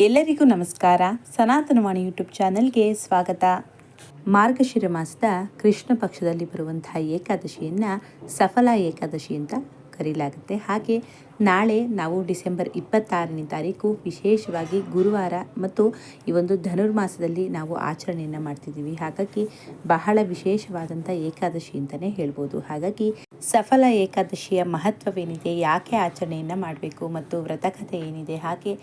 ಎಲ್ಲರಿಗೂ ನಮಸ್ಕಾರ. ಸನಾತನವಾಣಿ ಯೂಟ್ಯೂಬ್ ಚಾನೆಲ್ಗೆ ಸ್ವಾಗತ. ಮಾರ್ಗಶಿರ ಮಾಸದ ಕೃಷ್ಣ ಪಕ್ಷದಲ್ಲಿ ಬರುವಂತಹ ಏಕಾದಶಿಯನ್ನು ಸಫಲ ಏಕಾದಶಿ ಅಂತ ಕರೀಲಾಗುತ್ತೆ. ಹಾಗೆ ನಾಳೆ ನಾವು ಡಿಸೆಂಬರ್ ಇಪ್ಪತ್ತಾರನೇ ತಾರೀಕು ವಿಶೇಷವಾಗಿ ಗುರುವಾರ ಮತ್ತು ಈ ಒಂದು ಧನುರ್ಮಾಸದಲ್ಲಿ ನಾವು ಆಚರಣೆಯನ್ನು ಮಾಡ್ತಿದ್ದೀವಿ. ಹಾಗಾಗಿ ಬಹಳ ವಿಶೇಷವಾದಂಥ ಏಕಾದಶಿ ಅಂತಲೇ ಹೇಳ್ಬೋದು. ಹಾಗಾಗಿ ಸಫಲ ಏಕಾದಶಿಯ ಮಹತ್ವವೇನಿದೆ, ಯಾಕೆ ಆಚರಣೆಯನ್ನು ಮಾಡಬೇಕು ಮತ್ತು ವ್ರತಕಥೆ ಏನಿದೆ, ಹಾಗೆ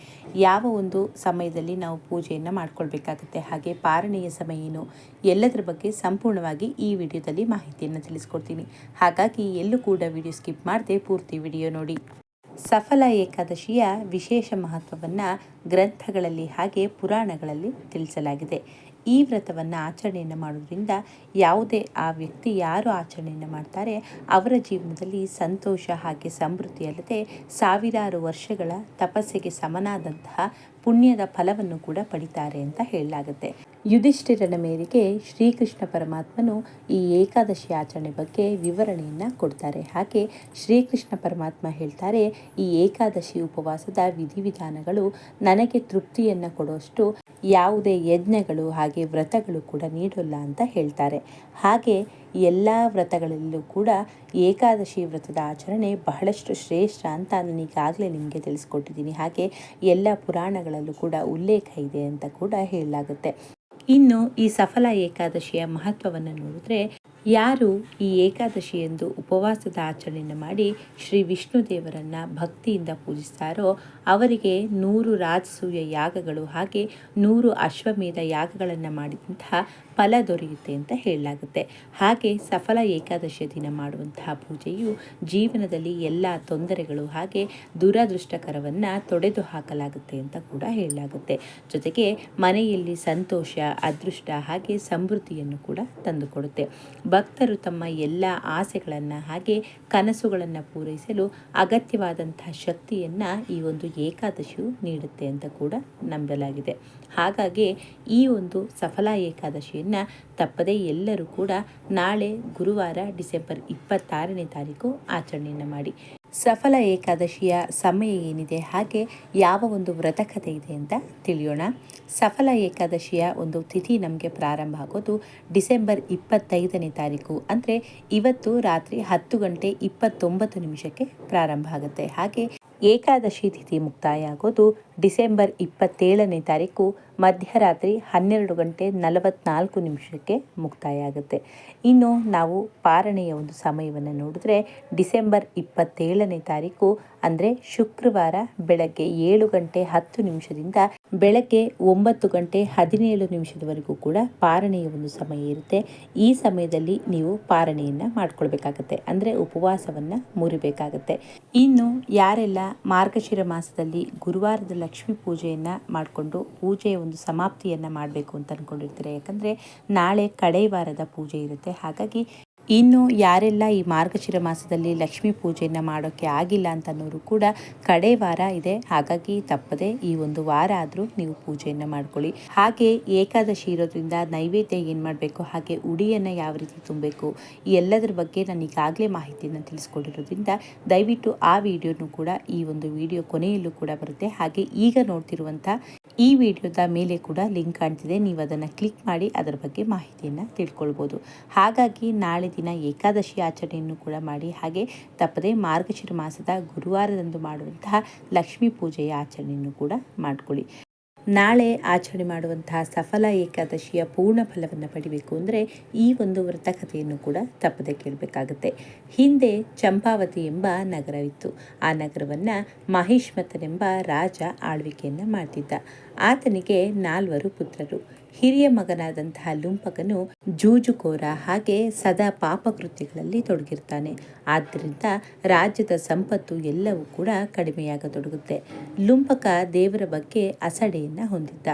ಯಾವ ಒಂದು ಸಮಯದಲ್ಲಿ ನಾವು ಪೂಜೆಯನ್ನು ಮಾಡ್ಕೊಳ್ಬೇಕಾಗುತ್ತೆ, ಹಾಗೆ ಪಾರಣೆಯ ಸಮಯ ಏನು, ಎಲ್ಲದರ ಬಗ್ಗೆ ಸಂಪೂರ್ಣವಾಗಿ ಈ ವಿಡಿಯೋದಲ್ಲಿ ಮಾಹಿತಿಯನ್ನು ತಿಳಿಸ್ಕೊಡ್ತೀನಿ. ಹಾಗಾಗಿ ಎಲ್ಲೂ ಕೂಡ ವಿಡಿಯೋ ಸ್ಕಿಪ್ ಮಾಡದೆ ಪೂರ್ತಿ ವಿಡಿಯೋ ನೋಡಿ. ಸಫಲ ಏಕಾದಶಿಯ ವಿಶೇಷ ಮಹತ್ವವನ್ನು ಗ್ರಂಥಗಳಲ್ಲಿ ಹಾಗೆ ಪುರಾಣಗಳಲ್ಲಿ ತಿಳಿಸಲಾಗಿದೆ. ಈ ವ್ರತವನ್ನು ಆಚರಣೆಯನ್ನು ಮಾಡೋದ್ರಿಂದ ಯಾವುದೇ ಆ ವ್ಯಕ್ತಿ ಯಾರು ಆಚರಣೆಯನ್ನು ಮಾಡ್ತಾರೆ, ಅವರ ಜೀವನದಲ್ಲಿ ಸಂತೋಷ ಹಾಗೆ ಸಮೃದ್ಧಿ ಅಲ್ಲದೆ ಸಾವಿರಾರು ವರ್ಷಗಳ ತಪಸ್ಸಿಗೆ ಸಮನಾದಂತಹ ಪುಣ್ಯದ ಫಲವನ್ನು ಕೂಡ ಪಡಿತಾರೆ ಅಂತ ಹೇಳಲಾಗುತ್ತೆ. ಯುಧಿಷ್ಠಿರನ ಮೇರೆಗೆ ಶ್ರೀಕೃಷ್ಣ ಪರಮಾತ್ಮನು ಈ ಏಕಾದಶಿ ಆಚರಣೆ ಬಗ್ಗೆ ವಿವರಣೆಯನ್ನು ಕೊಡ್ತಾರೆ. ಹಾಗೆ ಶ್ರೀಕೃಷ್ಣ ಪರಮಾತ್ಮ ಹೇಳ್ತಾರೆ, ಈ ಏಕಾದಶಿ ಉಪವಾಸದ ವಿಧಿವಿಧಾನಗಳು ನನಗೆ ತೃಪ್ತಿಯನ್ನು ಕೊಡುವಷ್ಟು ಯಾವುದೇ ಯಜ್ಞಗಳು ಹಾಗೆ ವ್ರತಗಳು ಕೂಡ ನೀಡಲ್ಲ ಅಂತ ಹೇಳ್ತಾರೆ. ಹಾಗೆ ಎಲ್ಲ ವ್ರತಗಳಲ್ಲೂ ಕೂಡ ಏಕಾದಶಿ ವ್ರತದ ಆಚರಣೆ ಬಹಳಷ್ಟು ಶ್ರೇಷ್ಠ ಅಂತ ನಾನು ಈಗಾಗಲೇ ನಿಮಗೆ ತಿಳಿಸ್ಕೊಟ್ಟಿದ್ದೀನಿ. ಹಾಗೆ ಎಲ್ಲ ಪುರಾಣಗಳಲ್ಲೂ ಕೂಡ ಉಲ್ಲೇಖ ಇದೆ ಅಂತ ಕೂಡ ಹೇಳಲಾಗುತ್ತೆ. ಇನ್ನು ಈ ಸಫಲ ಏಕಾದಶಿಯ ಮಹತ್ವವನ್ನು ನೋಡಿದ್ರೆ ಯಾರು ಈ ಏಕಾದಶಿ ಎಂದು ಉಪವಾಸದ ಆಚರಣೆಯನ್ನು ಮಾಡಿ ಶ್ರೀ ವಿಷ್ಣು ದೇವರನ್ನ ಭಕ್ತಿಯಿಂದ ಪೂಜಿಸ್ತಾರೋ, ಅವರಿಗೆ ನೂರು ರಾಜಸೂಯ ಯಾಗಗಳು ಹಾಗೆ ನೂರು ಅಶ್ವಮೇಧ ಯಾಗಗಳನ್ನು ಮಾಡಿದಂತಹ ಫಲ ದೊರೆಯುತ್ತೆ ಅಂತ ಹೇಳಲಾಗುತ್ತೆ. ಹಾಗೆ ಸಫಲ ಏಕಾದಶಿಯ ದಿನ ಮಾಡುವಂತಹ ಪೂಜೆಯು ಜೀವನದಲ್ಲಿ ಎಲ್ಲ ತೊಂದರೆಗಳು ಹಾಗೆ ದುರದೃಷ್ಟಕರವನ್ನು ತೊಡೆದು ಹಾಕಲಾಗುತ್ತೆ ಅಂತ ಕೂಡ ಹೇಳಲಾಗುತ್ತೆ. ಜೊತೆಗೆ ಮನೆಯಲ್ಲಿ ಸಂತೋಷ, ಅದೃಷ್ಟ ಹಾಗೆ ಸಮೃದ್ಧಿಯನ್ನು ಕೂಡ ತಂದುಕೊಡುತ್ತೆ. ಭಕ್ತರು ತಮ್ಮ ಎಲ್ಲ ಆಸೆಗಳನ್ನು ಹಾಗೆ ಕನಸುಗಳನ್ನು ಪೂರೈಸಲು ಅಗತ್ಯವಾದಂತಹ ಶಕ್ತಿಯನ್ನು ಈ ಒಂದು ಏಕಾದಶಿಯು ನೀಡುತ್ತೆ ಅಂತ ಕೂಡ ನಂಬಲಾಗಿದೆ. ಹಾಗಾಗಿ ಈ ಒಂದು ಸಫಲ ಏಕಾದಶಿಯನ್ನು ತಪ್ಪದೇ ಎಲ್ಲರೂ ಕೂಡ ನಾಳೆ ಗುರುವಾರ ಡಿಸೆಂಬರ್ ಇಪ್ಪತ್ತಾರನೇ ತಾರೀಕು ಆಚರಣೆಯನ್ನು ಮಾಡಿ. ಸಫಲ ಏಕಾದಶಿಯ ಸಮಯ ಏನಿದೆ, ಹಾಗೆ ಯಾವ ಒಂದು ವ್ರತಕತೆ ಇದೆ ಅಂತ ತಿಳಿಯೋಣ. ಸಫಲ ಏಕಾದಶಿಯ ಒಂದು ತಿಥಿ ನಮಗೆ ಪ್ರಾರಂಭ ಆಗೋದು ಡಿಸೆಂಬರ್ ಇಪ್ಪತ್ತೈದನೇ ತಾರೀಕು. ಅಂದರೆ ಇವತ್ತು ರಾತ್ರಿ ಹತ್ತು ಗಂಟೆ ಇಪ್ಪತ್ತೊಂಬತ್ತು ನಿಮಿಷಕ್ಕೆ ಪ್ರಾರಂಭ ಆಗುತ್ತೆ. ಹಾಗೆ ಏಕಾದಶಿ ತಿಥಿ ಮುಕ್ತಾಯ ಆಗೋದು ಡಿಸೆಂಬರ್ ಇಪ್ಪತ್ತೇಳನೇ ತಾರೀಕು ಮಧ್ಯರಾತ್ರಿ ಹನ್ನೆರಡು ಗಂಟೆ ನಲವತ್ನಾಲ್ಕು ನಿಮಿಷಕ್ಕೆ ಮುಕ್ತಾಯ ಆಗುತ್ತೆ ಇನ್ನು ನಾವು ಪಾರಣೆಯ ಒಂದು ಸಮಯವನ್ನು ನೋಡಿದ್ರೆ ಡಿಸೆಂಬರ್ ಇಪ್ಪತ್ತೇಳನೇ ತಾರೀಕು, ಅಂದರೆ ಶುಕ್ರವಾರ ಬೆಳಗ್ಗೆ ಏಳು ಗಂಟೆ ಹತ್ತು ನಿಮಿಷದಿಂದ ಬೆಳಗ್ಗೆ ಒಂಬತ್ತು ಗಂಟೆ ಹದಿನೇಳು ನಿಮಿಷದವರೆಗೂ ಕೂಡ ಪಾರಣೆಯ ಒಂದು ಸಮಯ ಇರುತ್ತೆ. ಈ ಸಮಯದಲ್ಲಿ ನೀವು ಪಾರಣೆಯನ್ನು ಮಾಡ್ಕೊಳ್ಬೇಕಾಗತ್ತೆ, ಅಂದರೆ ಉಪವಾಸವನ್ನು ಮುರಿಬೇಕಾಗತ್ತೆ. ಇನ್ನು ಯಾರೆಲ್ಲ ಮಾರ್ಗಶಿರ ಮಾಸದಲ್ಲಿ ಗುರುವಾರದ ಲಕ್ಷ್ಮೀ ಪೂಜೆಯನ್ನು ಮಾಡಿಕೊಂಡು ಪೂಜೆಯ ಒಂದು ಸಮಾಪ್ತಿಯನ್ನು ಮಾಡಬೇಕು ಅಂತ ಅಂದ್ಕೊಂಡಿರ್ತೀರ ಯಾಕಂದರೆ ನಾಳೆ ಕಡೆ ವಾರದ ಪೂಜೆ ಇರುತ್ತೆ. ಹಾಗಾಗಿ ಇನ್ನು ಯಾರೆಲ್ಲ ಈ ಮಾರ್ಗಶಿರ ಮಾಸದಲ್ಲಿ ಲಕ್ಷ್ಮೀ ಪೂಜೆಯನ್ನು ಮಾಡೋಕ್ಕೆ ಆಗಿಲ್ಲ ಅಂತನೋರು ಕೂಡ ಕಡೆ ವಾರ ಇದೆ. ಹಾಗಾಗಿ ತಪ್ಪದೆ ಈ ಒಂದು ವಾರ ಆದರೂ ನೀವು ಪೂಜೆಯನ್ನು ಮಾಡ್ಕೊಳ್ಳಿ. ಹಾಗೆ ಏಕಾದಶಿ ಇರೋದ್ರಿಂದ ನೈವೇದ್ಯ ಏನು ಮಾಡಬೇಕು, ಹಾಗೆ ಉಡಿಯನ್ನು ಯಾವ ರೀತಿ ತುಂಬಬೇಕು, ಈ ಎಲ್ಲದರ ಬಗ್ಗೆ ನಾನು ಈಗಾಗಲೇ ಮಾಹಿತಿಯನ್ನು ತಿಳಿಸ್ಕೊಟ್ಟಿರೋದ್ರಿಂದ ದಯವಿಟ್ಟು ಆ ವಿಡಿಯೋನು ಕೂಡ ಈ ಒಂದು ವಿಡಿಯೋ ಕೊನೆಯಲ್ಲೂ ಕೂಡ ಬರುತ್ತೆ. ಹಾಗೆ ಈಗ ನೋಡ್ತಿರುವಂಥ ಈ ವಿಡಿಯೋದ ಮೇಲೆ ಕೂಡ ಲಿಂಕ್ ಕಾಣ್ತಿದೆ. ನೀವು ಅದನ್ನು ಕ್ಲಿಕ್ ಮಾಡಿ ಅದರ ಬಗ್ಗೆ ಮಾಹಿತಿಯನ್ನು ತಿಳ್ಕೊಳ್ಬೋದು. ಹಾಗಾಗಿ ನಾಳೆ ದಿನ ಏಕಾದಶಿ ಆಚರಣೆಯನ್ನು ಕೂಡ ಮಾಡಿ, ಹಾಗೆ ತಪ್ಪದೇ ಮಾರ್ಗಶಿರ ಮಾಸದ ಗುರುವಾರದಂದು ಮಾಡುವಂತಹ ಲಕ್ಷ್ಮೀ ಪೂಜೆಯ ಆಚರಣೆಯನ್ನು ಕೂಡ ಮಾಡಿಕೊಳ್ಳಿ. ನಾಳೆ ಆಚರಣೆ ಮಾಡುವಂತಹ ಸಫಲ ಏಕಾದಶಿಯ ಪೂರ್ಣ ಫಲವನ್ನು ಪಡಿಬೇಕು ಅಂದರೆ ಈ ಒಂದು ವ್ರತಕಥೆಯನ್ನು ಕೂಡ ತಪ್ಪದೆ ಕೇಳಬೇಕಾಗುತ್ತೆ. ಹಿಂದೆ ಚಂಪಾವತಿ ಎಂಬ ನಗರವಿತ್ತು. ಆ ನಗರವನ್ನು ಮಹಿಷ್ಮತನೆಂಬ ರಾಜ ಆಳ್ವಿಕೆಯನ್ನು ಮಾಡ್ತಿದ್ದ. ಆತನಿಗೆ ನಾಲ್ವರು ಪುತ್ರರು. ಹಿರಿಯ ಮಗನಾದಂತಹ ಲುಂಪಕನು ಜೂಜುಕೋರ ಹಾಗೆ ಸದಾ ಪಾಪಕೃತ್ಯಗಳಲ್ಲಿ ತೊಡಗಿರ್ತಾನೆ. ಆದ್ದರಿಂದ ರಾಜ್ಯದ ಸಂಪತ್ತು ಎಲ್ಲವೂ ಕೂಡ ಕಡಿಮೆಯಾಗತೊಡಗುತ್ತೆ. ಲುಂಪಕ ದೇವರ ಬಗ್ಗೆ ಅಸಡೆಯನ್ನು ಹೊಂದಿದ್ದ.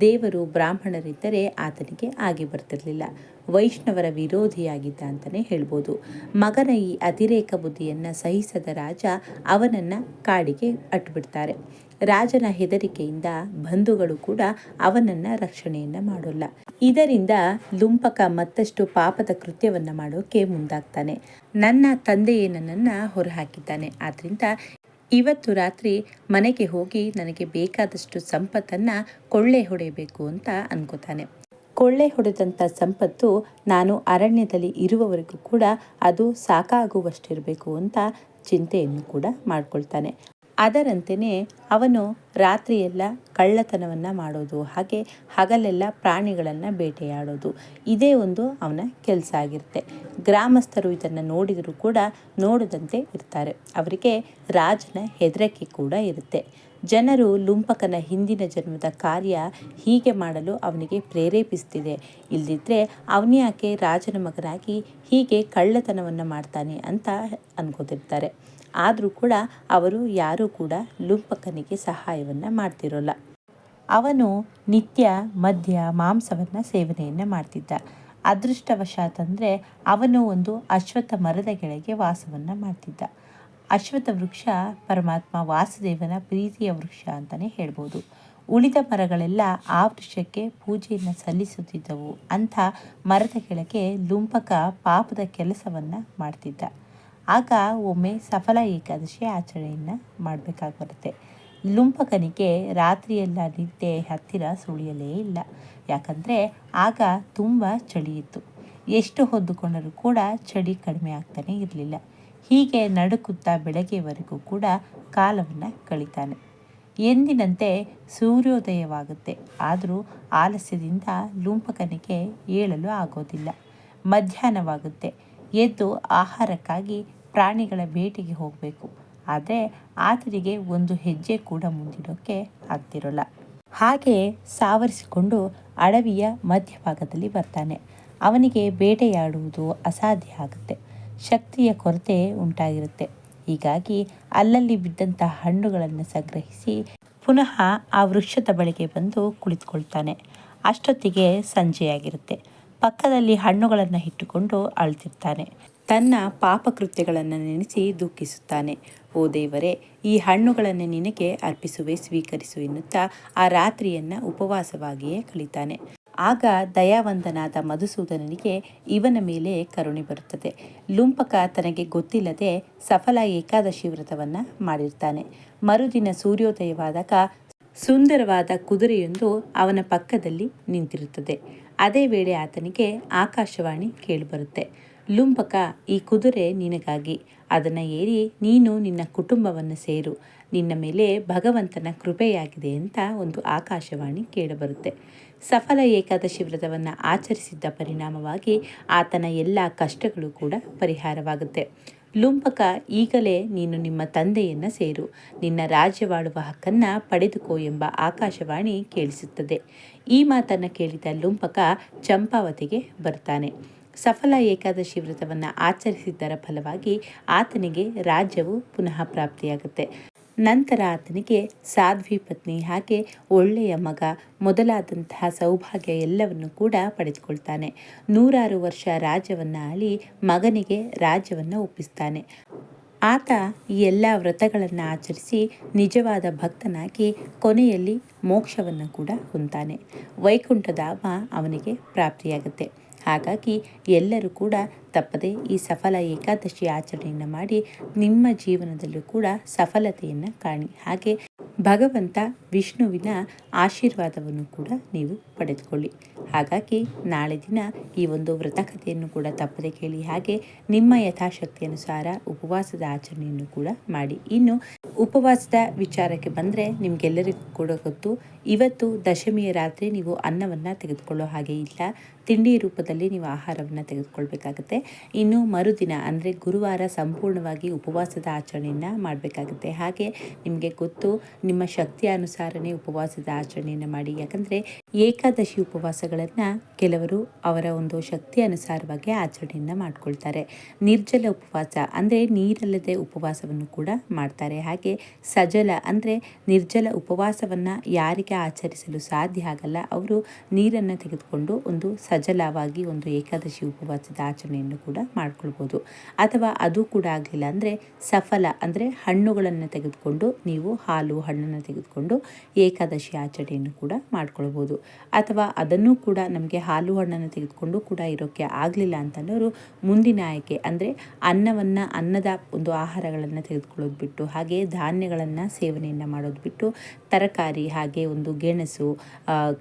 ದೇವರು ಬ್ರಾಹ್ಮಣರಿದ್ದರೆ ಆತನಿಗೆ ಆಗಿ ಬರ್ತಿರಲಿಲ್ಲ. ವೈಷ್ಣವರ ವಿರೋಧಿಯಾಗಿದ್ದ ಅಂತಲೇ ಹೇಳ್ಬೋದು. ಮಗನ ಈ ಅತಿರೇಕ ಬುದ್ಧಿಯನ್ನು ಸಹಿಸದ ರಾಜ ಅವನನ್ನು ಕಾಡಿಗೆ ಅಟ್ಬಿಡ್ತಾರೆ. ರಾಜನ ಹೆದರಿಕೆಯಿಂದ ಬಂಧುಗಳು ಕೂಡ ಅವನನ್ನ ರಕ್ಷಣೆಯನ್ನ ಮಾಡೋಲ್ಲ. ಇದರಿಂದ ಲುಂಪಕ ಮತ್ತಷ್ಟು ಪಾಪದ ಕೃತ್ಯವನ್ನು ಮಾಡೋಕೆ ಮುಂದಾಗ್ತಾನೆ. ನನ್ನ ತಂದೆಯೇ ನನ್ನನ್ನು ಹೊರಹಾಕಿದ್ದಾನೆ. ಆದ್ದರಿಂದ ಇವತ್ತು ರಾತ್ರಿ ಮನೆಗೆ ಹೋಗಿ ನನಗೆ ಬೇಕಾದಷ್ಟು ಸಂಪತ್ತನ್ನು ಕೊಳ್ಳೆ ಹೊಡೆಯಬೇಕು ಅಂತ ಅನ್ಕೋತಾನೆ. ಕೊಳ್ಳೆ ಹೊಡೆದಂಥ ಸಂಪತ್ತು ನಾನು ಅರಣ್ಯದಲ್ಲಿ ಇರುವವರೆಗೂ ಕೂಡ ಅದು ಸಾಕಾಗುವಷ್ಟಿರಬೇಕು ಅಂತ ಚಿಂತೆಯನ್ನು ಕೂಡ ಮಾಡ್ಕೊಳ್ತಾನೆ. ಅದರಂತೆಯೇ ಅವನು ರಾತ್ರಿಯೆಲ್ಲ ಕಳ್ಳತನವನ್ನು ಮಾಡೋದು, ಹಾಗೆ ಹಗಲೆಲ್ಲ ಪ್ರಾಣಿಗಳನ್ನು ಬೇಟೆಯಾಡೋದು. ಇದೇ ಒಂದು ಅವನ ಕೆಲಸ ಆಗಿರುತ್ತೆ. ಗ್ರಾಮಸ್ಥರು ಇದನ್ನು ನೋಡಿದರೂ ಕೂಡ ನೋಡದಂತೆ ಇರ್ತಾರೆ. ಅವರಿಗೆ ರಾಜನ ಹೆದರಿಕೆ ಕೂಡ ಇರುತ್ತೆ. ಜನರು ಲುಂಪಕನ ಹಿಂದಿನ ಜನ್ಮದ ಕಾರ್ಯ ಹೀಗೆ ಮಾಡಲು ಅವನಿಗೆ ಪ್ರೇರೇಪಿಸ್ತಿದೆ. ಇಲ್ದಿದ್ರೆ ಅವನ್ಯಾಕೆ ರಾಜನ ಮಗನಾಗಿ ಹೀಗೆ ಕಳ್ಳತನವನ್ನು ಮಾಡ್ತಾನೆ ಅಂತ ಅನ್ಕೋತಿರ್ತಾರೆ. ಆದರೂ ಕೂಡ ಅವರು ಯಾರೂ ಕೂಡ ಲುಂಪಕನಿಗೆ ಸಹಾಯವನ್ನು ಮಾಡ್ತಿರೋಲ್ಲ. ಅವನು ನಿತ್ಯ, ಮದ್ಯ, ಮಾಂಸವನ್ನು ಸೇವನೆಯನ್ನು ಮಾಡ್ತಿದ್ದ. ಅದೃಷ್ಟವಶಾತ್ ಅಂದರೆ ಅವನು ಒಂದು ಅಶ್ವತ್ಥ ಮರದ ಕೆಳಗೆ ವಾಸವನ್ನು ಮಾಡ್ತಿದ್ದ. ಅಶ್ವತ್ಥ ವೃಕ್ಷ ಪರಮಾತ್ಮ ವಾಸುದೇವನ ಪ್ರೀತಿಯ ವೃಕ್ಷ ಅಂತಲೇ ಹೇಳ್ಬೋದು. ಉಳಿದ ಮರಗಳೆಲ್ಲ ಆ ವೃಕ್ಷಕ್ಕೆ ಪೂಜೆಯನ್ನು ಸಲ್ಲಿಸುತ್ತಿದ್ದವು ಅಂಥ ಮರದ ಕೆಳಗೆ ಲುಂಪಕ ಪಾಪದ ಕೆಲಸವನ್ನು ಮಾಡ್ತಿದ್ದ. ಆಗ ಒಮ್ಮೆ ಸಫಲ ಏಕಾದಶಿ ಆಚರಣೆಯನ್ನು ಮಾಡಬೇಕಾಗಿ ಬರುತ್ತೆ ಲುಂಪಕನಿಗೆ ರಾತ್ರಿಯೆಲ್ಲ ನಿದ್ದೆ ಹತ್ತಿರ ಸುಳಿಯಲೇ ಇಲ್ಲ. ಯಾಕಂದರೆ ಆಗ ತುಂಬ ಚಳಿ ಇತ್ತು. ಎಷ್ಟು ಹೊದ್ದುಕೊಂಡರೂ ಕೂಡ ಚಳಿ ಕಡಿಮೆ ಆಗ್ತಾನೆ ಇರಲಿಲ್ಲ. ಹೀಗೆ ನಡುಕುತ್ತಾ ಬೆಳಗ್ಗೆವರೆಗೂ ಕೂಡ ಕಾಲವನ್ನು ಕಳಿತಾನೆ. ಎಂದಿನಂತೆ ಸೂರ್ಯೋದಯವಾಗುತ್ತೆ. ಆದರೂ ಆಲಸ್ಯದಿಂದ ಲುಂಪಕನಿಗೆ ಏಳಲು ಆಗೋದಿಲ್ಲ. ಮಧ್ಯಾಹ್ನವಾಗುತ್ತೆ. ಎದ್ದು ಆಹಾರಕ್ಕಾಗಿ ಪ್ರಾಣಿಗಳ ಬೇಟೆಗೆ ಹೋಗಬೇಕು. ಆದರೆ ಆತನಿಗೆ ಒಂದು ಹೆಜ್ಜೆ ಕೂಡ ಮುಂದಿಡೋಕ್ಕೆ ಆಗ್ತಿರೋಲ್ಲ. ಹಾಗೆ ಸಾವರಿಸಿಕೊಂಡು ಅಡವಿಯ ಮಧ್ಯಭಾಗದಲ್ಲಿ ಬರ್ತಾನೆ. ಅವನಿಗೆ ಬೇಟೆಯಾಡುವುದು ಅಸಾಧ್ಯ ಆಗುತ್ತೆ. ಶಕ್ತಿಯ ಕೊರತೆ ಉಂಟಾಗಿರುತ್ತೆ. ಹೀಗಾಗಿ ಅಲ್ಲಲ್ಲಿ ಬಿದ್ದಂಥ ಹಣ್ಣುಗಳನ್ನು ಸಂಗ್ರಹಿಸಿ ಪುನಃ ಆ ವೃಕ್ಷದ ಬಳಿಗೆ ಬಂದು ಕುಳಿತುಕೊಳ್ತಾನೆ. ಅಷ್ಟೊತ್ತಿಗೆ ಸಂಜೆಯಾಗಿರುತ್ತೆ. ಪಕ್ಕದಲ್ಲಿ ಹಣ್ಣುಗಳನ್ನು ಇಟ್ಟುಕೊಂಡು ಅಳ್ತಿರ್ತಾನೆ. ತನ್ನ ಪಾಪಕೃತ್ಯಗಳನ್ನು ನೆನೆಸಿ ದುಃಖಿಸುತ್ತಾನೆ. ಓ ದೇವರೇ, ಈ ಹಣ್ಣುಗಳನ್ನು ನಿನಗೆ ಅರ್ಪಿಸುವೆ, ಸ್ವೀಕರಿಸು ಎನ್ನುತ್ತಾ ಆ ರಾತ್ರಿಯನ್ನು ಉಪವಾಸವಾಗಿಯೇ ಕಳಿತಾನೆ. ಆಗ ದಯಾವಂತನಾದ ಮಧುಸೂದನನಿಗೆ ಇವನ ಮೇಲೆ ಕರುಣೆ ಬರುತ್ತದೆ. ಲುಂಪಕ ತನಗೆ ಗೊತ್ತಿಲ್ಲದೆ ಸಫಲ ಏಕಾದಶಿ ವ್ರತವನ್ನು ಮಾಡಿರ್ತಾನೆ. ಮರುದಿನ ಸೂರ್ಯೋದಯವಾದಾಗ ಸುಂದರವಾದ ಕುದುರೆಯೊಂದು ಅವನ ಪಕ್ಕದಲ್ಲಿ ನಿಂತಿರುತ್ತದೆ. ಅದೇ ವೇಳೆ ಆತನಿಗೆ ಆಕಾಶವಾಣಿ ಕೇಳಿಬರುತ್ತೆ. ಲುಂಪಕ ಈ ಕುದುರೆ ನಿನಗಾಗಿ. ಅದನ್ನು ಏರಿ ನೀನು ನಿನ್ನ ಕುಟುಂಬವನ್ನು ಸೇರು. ನಿನ್ನ ಮೇಲೆ ಭಗವಂತನ ಕೃಪೆಯಾಗಿದೆ ಅಂತ ಒಂದು ಆಕಾಶವಾಣಿ ಕೇಳಬರುತ್ತೆ. ಸಫಲ ಏಕಾದಶಿ ವ್ರತವನ್ನು ಆಚರಿಸಿದ್ದ ಪರಿಣಾಮವಾಗಿ ಆತನ ಎಲ್ಲ ಕಷ್ಟಗಳು ಕೂಡ ಪರಿಹಾರವಾಗುತ್ತೆ. ಲುಂಪಕ ಈಗಲೇ ನೀನು ನಿಮ್ಮ ತಂದೆಯನ್ನು ಸೇರು. ನಿನ್ನ ರಾಜ್ಯವಾಳುವ ಹಕ್ಕನ್ನು ಪಡೆದುಕೋ ಎಂಬ ಆಕಾಶವಾಣಿ ಕೇಳಿಸುತ್ತದೆ. ಈ ಮಾತನ್ನು ಕೇಳಿದ ಲುಂಪಕ ಚಂಪಾವತಿಗೆ ಬರ್ತಾನೆ. ಸಫಲ ಏಕಾದಶಿ ವ್ರತವನ್ನು ಆಚರಿಸಿದ್ದರ ಫಲವಾಗಿ ಆತನಿಗೆ ರಾಜ್ಯವು ಪುನಃ ಪ್ರಾಪ್ತಿಯಾಗುತ್ತೆ. ನಂತರ ಆತನಿಗೆ ಸಾಧ್ವಿ ಪತ್ನಿ ಹಾಗೆ ಒಳ್ಳೆಯ ಮಗ, ಮೊದಲಾದಂತಹ ಸೌಭಾಗ್ಯ ಎಲ್ಲವನ್ನು ಕೂಡ ಪಡೆದುಕೊಳ್ತಾನೆ. ನೂರಾರು ವರ್ಷ ರಾಜ್ಯವನ್ನು ಆಳಿ ಮಗನಿಗೆ ರಾಜ್ಯವನ್ನು ಒಪ್ಪಿಸ್ತಾನೆ. ಆತ ಈ ಎಲ್ಲ ವ್ರತಗಳನ್ನು ಆಚರಿಸಿ ನಿಜವಾದ ಭಕ್ತನಾಗಿ ಕೊನೆಯಲ್ಲಿ ಮೋಕ್ಷವನ್ನು ಕೂಡ ಹೊಂತಾನೆ ವೈಕುಂಠಧಾಮ ಅವನಿಗೆ ಪ್ರಾಪ್ತಿಯಾಗುತ್ತೆ. ಹಾಗಾಗಿ ಎಲ್ಲರೂ ಕೂಡ ತಪ್ಪದೆ ಈ ಸಫಲ ಏಕಾದಶಿ ಆಚರಣೆಯನ್ನು ಮಾಡಿ ನಿಮ್ಮ ಜೀವನದಲ್ಲೂ ಕೂಡ ಸಫಲತೆಯನ್ನು ಕಾಣಿ. ಹಾಗೆ ಭಗವಂತ ವಿಷ್ಣುವಿನ ಆಶೀರ್ವಾದವನ್ನು ಕೂಡ ನೀವು ಪಡೆದುಕೊಳ್ಳಿ. ಹಾಗಾಗಿ ನಾಳೆ ದಿನ ಈ ಒಂದು ವ್ರತಕಥೆಯನ್ನು ಕೂಡ ತಪ್ಪದೆ ಕೇಳಿ ಹಾಗೆ ನಿಮ್ಮ ಯಥಾಶಕ್ತಿಯನುಸಾರ ಉಪವಾಸದ ಆಚರಣೆಯನ್ನು ಕೂಡ ಮಾಡಿ. ಇನ್ನು ಉಪವಾಸದ ವಿಚಾರಕ್ಕೆ ಬಂದರೆ ನಿಮಗೆಲ್ಲರಿಗೂ ಕೂಡ ಗೊತ್ತು, ಇವತ್ತು ದಶಮಿಯ ರಾತ್ರಿ ನೀವು ಅನ್ನವನ್ನು ತೆಗೆದುಕೊಳ್ಳೋ ಹಾಗೆ ಇಲ್ಲ. ತಿಂಡಿ ರೂಪದಲ್ಲಿ ನೀವು ಆಹಾರವನ್ನು ತೆಗೆದುಕೊಳ್ಬೇಕಾಗುತ್ತೆ. ಇನ್ನು ಮರುದಿನ ಅಂದರೆ ಗುರುವಾರ ಸಂಪೂರ್ಣವಾಗಿ ಉಪವಾಸದ ಆಚರಣೆಯನ್ನು ಮಾಡಬೇಕಾಗುತ್ತೆ. ಹಾಗೆ ನಿಮಗೆ ಗೊತ್ತು ನಿಮ್ಮ ಶಕ್ತಿಯ ಅನುಸಾರನೇ ಉಪವಾಸದ ಆಚರಣೆಯನ್ನು ಮಾಡಿ. ಯಾಕಂದರೆ ಏಕಾದಶಿ ಉಪವಾಸಗಳನ್ನು ಕೆಲವರು ಅವರ ಒಂದು ಶಕ್ತಿ ಅನುಸಾರವಾಗಿ ಆಚರಣೆಯನ್ನು ಮಾಡ್ಕೊಳ್ತಾರೆ. ನಿರ್ಜಲ ಉಪವಾಸ ಅಂದರೆ ನೀರಲ್ಲದೆ ಉಪವಾಸವನ್ನು ಕೂಡ ಮಾಡ್ತಾರೆ. ಹಾಗೆ ಸಜಲ ಅಂದರೆ ನಿರ್ಜಲ ಉಪವಾಸವನ್ನು ಯಾರಿಗೆ ಆಚರಿಸಲು ಸಾಧ್ಯ ಆಗಲ್ಲ, ಅವರು ನೀರನ್ನು ತೆಗೆದುಕೊಂಡು ಒಂದು ಸಜಲವಾಗಿ ಒಂದು ಏಕಾದಶಿ ಉಪವಾಸದ ಆಚರಣೆಯನ್ನು ಕೂಡ ಮಾಡಿಕೊಳ್ಬೋದು. ಅಥವಾ ಅದು ಕೂಡ ಆಗಲಿಲ್ಲ ಅಂದರೆ ಸಫಲ ಅಂದರೆ ಹಣ್ಣುಗಳನ್ನು ತೆಗೆದುಕೊಂಡು ನೀವು ಹಾಲು, ಹಣ್ಣನ್ನು ತೆಗೆದುಕೊಂಡು ಏಕಾದಶಿ ಆಚರಣೆಯನ್ನು ಕೂಡ ಮಾಡ್ಕೊಳ್ಬೋದು. ಅಥವಾ ಅದನ್ನು ಕೂಡ ನಮಗೆ ಹಾಲು ಹಣ್ಣನ್ನು ತೆಗೆದುಕೊಂಡು ಕೂಡ ಇರೋಕ್ಕೆ ಆಗಲಿಲ್ಲ ಅಂತಂದವರು ಮುಂದಿನ ಆಯ್ಕೆ ಅಂದರೆ ಅನ್ನವನ್ನು ಅನ್ನದ ಒಂದು ಆಹಾರಗಳನ್ನು ತೆಗೆದುಕೊಳ್ಳೋದು ಬಿಟ್ಟು, ಹಾಗೆ ಧಾನ್ಯಗಳನ್ನು ಸೇವನೆಯನ್ನು ಮಾಡೋದು ಬಿಟ್ಟು, ತರಕಾರಿ ಹಾಗೆ ಒಂದು ಗೆಣಸು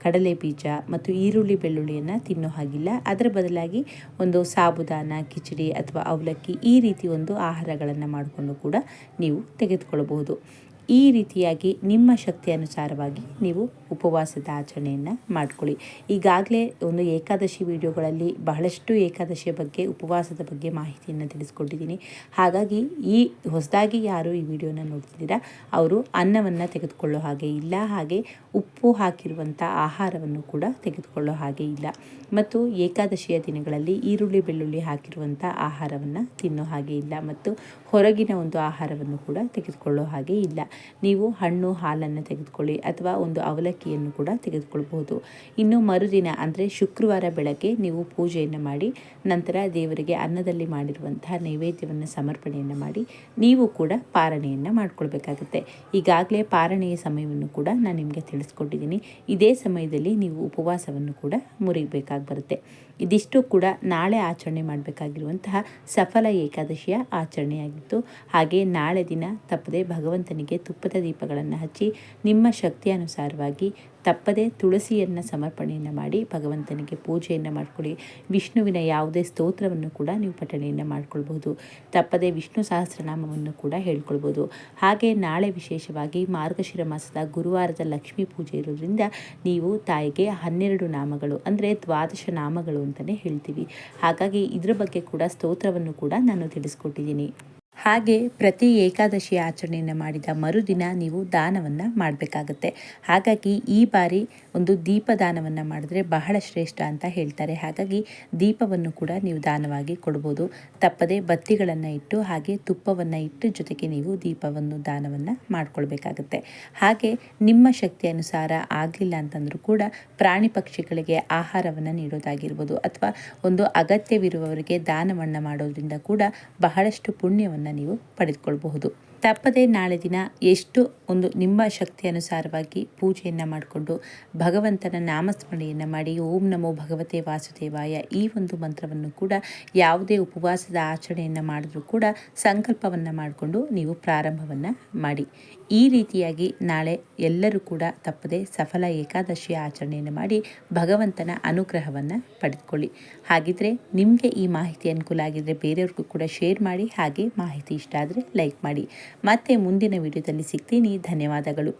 ಕಡಲೆ ಬೀಜ ಮತ್ತು ಈರುಳ್ಳಿ ಬೆಳ್ಳುಳ್ಳಿಯನ್ನು ತಿನ್ನೋ ಹಾಗಿಲ್ಲ. ಅದರ ಬದಲಾಗಿ ಒಂದು ಸಾಬುದಾನ, ಕಿಚಡಿ ಅಥವಾ ಅವಲಕ್ಕಿ ಈ ರೀತಿ ಒಂದು ಆಹಾರಗಳನ್ನು ಮಾಡಿಕೊಂಡು ಕೂಡ ನೀವು ತೆಗೆದುಕೊಳ್ಳಬಹುದು. ಈ ರೀತಿಯಾಗಿ ನಿಮ್ಮ ಶಕ್ತಿ ಅನುಸಾರವಾಗಿ ನೀವು ಉಪವಾಸದ ಆಚರಣೆಯನ್ನು ಮಾಡ್ಕೊಳ್ಳಿ. ಈಗಾಗಲೇ ಒಂದು ಏಕಾದಶಿ ವಿಡಿಯೋಗಳಲ್ಲಿ ಬಹಳಷ್ಟು ಏಕಾದಶಿಯ ಬಗ್ಗೆ, ಉಪವಾಸದ ಬಗ್ಗೆ ಮಾಹಿತಿಯನ್ನು ತಿಳಿಸ್ಕೊಟ್ಟಿದ್ದೀನಿ ಹಾಗಾಗಿ ಈ ಹೊಸದಾಗಿ ಯಾರು ಈ ವಿಡಿಯೋನ ನೋಡ್ತಿದ್ದೀರಾ, ಅವರು ಅನ್ನವನ್ನು ತೆಗೆದುಕೊಳ್ಳೋ ಹಾಗೆ ಇಲ್ಲ, ಹಾಗೆ ಉಪ್ಪು ಹಾಕಿರುವಂಥ ಆಹಾರವನ್ನು ಕೂಡ ತೆಗೆದುಕೊಳ್ಳೋ ಹಾಗೆ ಇಲ್ಲ. ಮತ್ತು ಏಕಾದಶಿಯ ದಿನಗಳಲ್ಲಿ ಈರುಳ್ಳಿ, ಬೆಳ್ಳುಳ್ಳಿ ಹಾಕಿರುವಂಥ ಆಹಾರವನ್ನು ತಿನ್ನೋ ಹಾಗೆ ಇಲ್ಲ ಮತ್ತು ಹೊರಗಿನ ಒಂದು ಆಹಾರವನ್ನು ಕೂಡ ತೆಗೆದುಕೊಳ್ಳೋ ಹಾಗೆ ಇಲ್ಲ. ನೀವು ಹಣ್ಣು, ಹಾಲನ್ನು ತೆಗೆದುಕೊಳ್ಳಿ ಅಥವಾ ಒಂದು ಅವಲಕ್ಕಿಯನ್ನು ಕೂಡ ತೆಗೆದುಕೊಳ್ಬಹುದು. ಇನ್ನು ಮರುದಿನ, ಅಂದರೆ ಶುಕ್ರವಾರ ಬೆಳಗ್ಗೆ ನೀವು ಪೂಜೆಯನ್ನು ಮಾಡಿ, ನಂತರ ದೇವರಿಗೆ ಅನ್ನದಲ್ಲಿ ಮಾಡಿರುವಂತಹ ನೈವೇದ್ಯವನ್ನು ಸಮರ್ಪಣೆಯನ್ನು ಮಾಡಿ, ನೀವು ಕೂಡ ಪಾರಣೆಯನ್ನು ಮಾಡಿಕೊಳ್ಬೇಕಾಗುತ್ತೆ. ಈಗಾಗಲೇ ಪಾರಣೆಯ ಸಮಯವನ್ನು ಕೂಡ ನಾನು ನಿಮಗೆ ತಿಳಿಸ್ಕೊಟ್ಟಿದ್ದೀನಿ. ಇದೇ ಸಮಯದಲ್ಲಿ ನೀವು ಉಪವಾಸವನ್ನು ಕೂಡ ಮುರಿಬೇಕಾಗಿ ಬರುತ್ತೆ. ಇದಿಷ್ಟು ಕೂಡ ನಾಳೆ ಆಚರಣೆ ಮಾಡಬೇಕಾಗಿರುವಂತಹ ಸಫಲ ಏಕಾದಶಿಯ ಆಚರಣೆಯಾಗಿತ್ತು. ಹಾಗೆ ನಾಳೆ ದಿನ ತಪ್ಪದೆ ಭಗವಂತನಿಗೆ ತುಪ್ಪದ ದೀಪಗಳನ್ನು ಹಚ್ಚಿ ನಿಮ್ಮ ಶಕ್ತಿ ಅನುಸಾರವಾಗಿ ತಪ್ಪದೆ ತುಳಸಿಯನ್ನು ಸಮರ್ಪಣೆಯನ್ನು ಮಾಡಿ ಭಗವಂತನಿಗೆ ಪೂಜೆಯನ್ನು ಮಾಡಿಕೊಳ್ಳಿ. ವಿಷ್ಣುವಿನ ಯಾವುದೇ ಸ್ತೋತ್ರವನ್ನು ಕೂಡ ನೀವು ಪಠಣೆಯನ್ನು ಮಾಡಿಕೊಳ್ಬೋದು ತಪ್ಪದೆ ವಿಷ್ಣು ಸಹಸ್ರನಾಮವನ್ನು ಕೂಡ ಹೇಳ್ಕೊಳ್ಬೋದು ಹಾಗೆ ನಾಳೆ ವಿಶೇಷವಾಗಿ ಮಾರ್ಗಶಿರ ಮಾಸದ ಗುರುವಾರದ ಲಕ್ಷ್ಮೀ ಪೂಜೆ ಇರೋದ್ರಿಂದ ನೀವು ತಾಯಿಗೆ ಹನ್ನೆರಡು ನಾಮಗಳು, ಅಂದರೆ ದ್ವಾದಶ ನಾಮಗಳು ಅಂತಲೇ ಹೇಳ್ತೀವಿ. ಹಾಗಾಗಿ ಇದರ ಬಗ್ಗೆ ಕೂಡ ಸ್ತೋತ್ರವನ್ನು ಕೂಡ ನಾನು ತಿಳಿಸ್ಕೊಟ್ಟಿದ್ದೀನಿ. ಹಾಗೆ ಪ್ರತಿ ಏಕಾದಶಿ ಆಚರಣೆಯನ್ನು ಮಾಡಿದ ಮರುದಿನ ನೀವು ದಾನವನ್ನು ಮಾಡಬೇಕಾಗತ್ತೆ. ಹಾಗಾಗಿ ಈ ಬಾರಿ ಒಂದು ದೀಪದಾನವನ್ನು ಮಾಡಿದ್ರೆ ಬಹಳ ಶ್ರೇಷ್ಠ ಅಂತ ಹೇಳ್ತಾರೆ. ಹಾಗಾಗಿ ದೀಪವನ್ನು ಕೂಡ ನೀವು ದಾನವಾಗಿ ಕೊಡ್ಬೋದು. ತಪ್ಪದೆ ಬತ್ತಿಗಳನ್ನು ಇಟ್ಟು ಹಾಗೆ ತುಪ್ಪವನ್ನು ಇಟ್ಟು ಜೊತೆಗೆ ನೀವು ದೀಪವನ್ನು ದಾನವನ್ನು ಮಾಡ್ಕೊಳ್ಬೇಕಾಗತ್ತೆ. ಹಾಗೆ ನಿಮ್ಮ ಶಕ್ತಿ ಅನುಸಾರ ಆಗಲಿಲ್ಲ ಅಂತಂದರೂ ಕೂಡ ಪ್ರಾಣಿ ಪಕ್ಷಿಗಳಿಗೆ ಆಹಾರವನ್ನು ನೀಡೋದಾಗಿರ್ಬೋದು ಅಥವಾ ಒಂದು ಅಗತ್ಯವಿರುವವರಿಗೆ ದಾನವನ್ನು ಮಾಡೋದ್ರಿಂದ ಕೂಡ ಬಹಳಷ್ಟು ಪುಣ್ಯವನ್ನು ನೀವು ಪಡೆದುಕೊಳ್ಬಹುದು. ತಪ್ಪದೇ ನಾಳೆ ದಿನ ಎಷ್ಟು ಒಂದು ನಿಮ್ಮ ಶಕ್ತಿ ಅನುಸಾರವಾಗಿ ಪೂಜೆಯನ್ನು ಮಾಡಿಕೊಂಡು ಭಗವಂತನ ನಾಮಸ್ಮರಣೆಯನ್ನು ಮಾಡಿ ಓಂ ನಮೋ ಭಗವತೆ ವಾಸುದೇವಾಯ ಈ ಒಂದು ಮಂತ್ರವನ್ನು ಕೂಡ ಯಾವುದೇ ಉಪವಾಸದ ಆಚರಣೆಯನ್ನು ಮಾಡಿದ್ರೂ ಕೂಡ ಸಂಕಲ್ಪವನ್ನು ಮಾಡಿಕೊಂಡು ನೀವು ಪ್ರಾರಂಭವನ್ನು ಮಾಡಿ. ಈ ರೀತಿಯಾಗಿ ನಾಳೆ ಎಲ್ಲರೂ ಕೂಡ ತಪ್ಪದೆ ಸಫಲ ಏಕಾದಶಿಯ ಆಚರಣೆಯನ್ನು ಮಾಡಿ ಭಗವಂತನ ಅನುಗ್ರಹವನ್ನು ಪಡೆದುಕೊಳ್ಳಿ. ಹಾಗಿದ್ರೆ ನಿಮಗೆ ಈ ಮಾಹಿತಿ ಅನುಕೂಲ ಆಗಿದ್ದರೆ ಬೇರೆಯವ್ರಿಗೂ ಕೂಡ ಶೇರ್ ಮಾಡಿ, ಹಾಗೆ ಮಾಹಿತಿ ಇಷ್ಟ ಆದರೆ ಲೈಕ್ ಮಾಡಿ. ಮತ್ತೆ ಮುಂದಿನ ವಿಡಿಯೋದಲ್ಲಿ ಸಿಗ್ತೀನಿ. ಧನ್ಯವಾದಗಳು.